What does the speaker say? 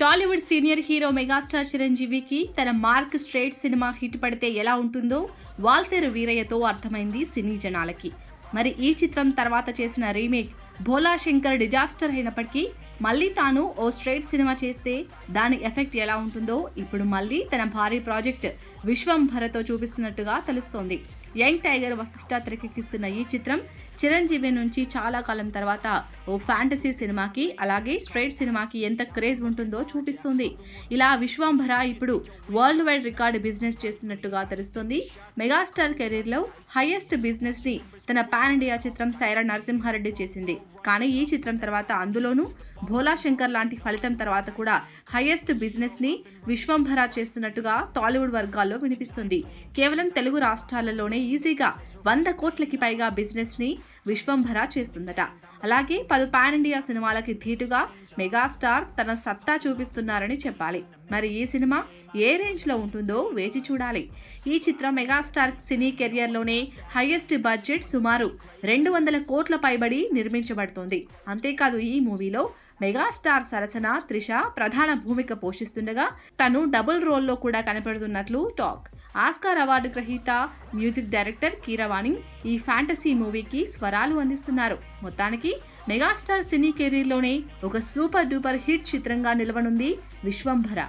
Tollywood senior hero megastar చిరంజీవికి తన mark straight cinema hit పడితే ఎలా ఉంటుందో వాల్తేరు వీరయ్యతో అర్థమైంది సినీ జనాలకి. మరి ఈ చిత్రం తర్వాత చేసిన రీమేక్ భోలా శంకర్ డిజాస్టర్ అయినప్పటికీ మళ్ళీ తాను ఓ స్ట్రైట్ సినిమా చేస్తే దాని ఎఫెక్ట్ ఎలా ఉంటుందో ఇప్పుడు మళ్ళీ తన భారీ ప్రాజెక్ట్ విశ్వంభరతో చూపిస్తున్నట్టుగా తెలుస్తోంది. యంగ్ టైగర్ వశిష్ట తెరకెక్కిస్తున్న ఈ చిత్రం చిరంజీవి నుంచి చాలా కాలం తర్వాత ఓ ఫ్యాంటసీ సినిమాకి అలాగే స్ట్రైట్ సినిమాకి ఎంత క్రేజ్ ఉంటుందో చూపిస్తుంది. ఇలా విశ్వంభర ఇప్పుడు వరల్డ్ వైడ్ రికార్డు బిజినెస్ చేస్తున్నట్టుగా తెలుస్తుంది. మెగాస్టార్ కెరీర్లో హైయెస్ట్ బిజినెస్ని తన పాన్ ఇండియా చిత్రం సైరా నరసింహారెడ్డి చేసింది. కానీ ఈ చిత్రం తర్వాత అందులోనూ భోలా శంకర్ లాంటి ఫలితం తర్వాత కూడా హైయెస్ట్ బిజినెస్ని విశ్వంభర చేస్తున్నట్టుగా టాలీవుడ్ వర్గాల్లో వినిపిస్తుంది. కేవలం తెలుగు రాష్ట్రాలలోనే ఈజీగా వంద కోట్లకి పైగా బిజినెస్ని విశ్వంభర చేస్తుందట. అలాగే పలు పాన్ ఇండియా సినిమాలకి ధీటుగా మెగాస్టార్ తన సత్తా చూపిస్తున్నారని చెప్పాలి. మరి ఈ సినిమా ఏ రేంజ్లో ఉంటుందో వేచి చూడాలి. ఈ చిత్రం మెగాస్టార్ సినీ కెరియర్లోనే హైయెస్ట్ బడ్జెట్ సుమారు రెండు వందల కోట్ల పైబడి నిర్మించబడుతోంది. అంతేకాదు ఈ మూవీలో మెగాస్టార్ సరసన త్రిష ప్రధాన భూమిక పోషిస్తుండగా తను డబుల్ రోల్లో కూడా కనపడుతున్నట్లు టాక్. ఆస్కార్ అవార్డు గ్రహీత మ్యూజిక్ డైరెక్టర్ కీరవాణి ఈ ఫ్యాంటసీ మూవీకి స్వరాలు అందిస్తున్నారు. మొత్తానికి మెగాస్టార్ సినీ కెరీర్లోనే ఒక సూపర్ డూపర్ హిట్ చిత్రంగా నిలవనుంది విశ్వంభర.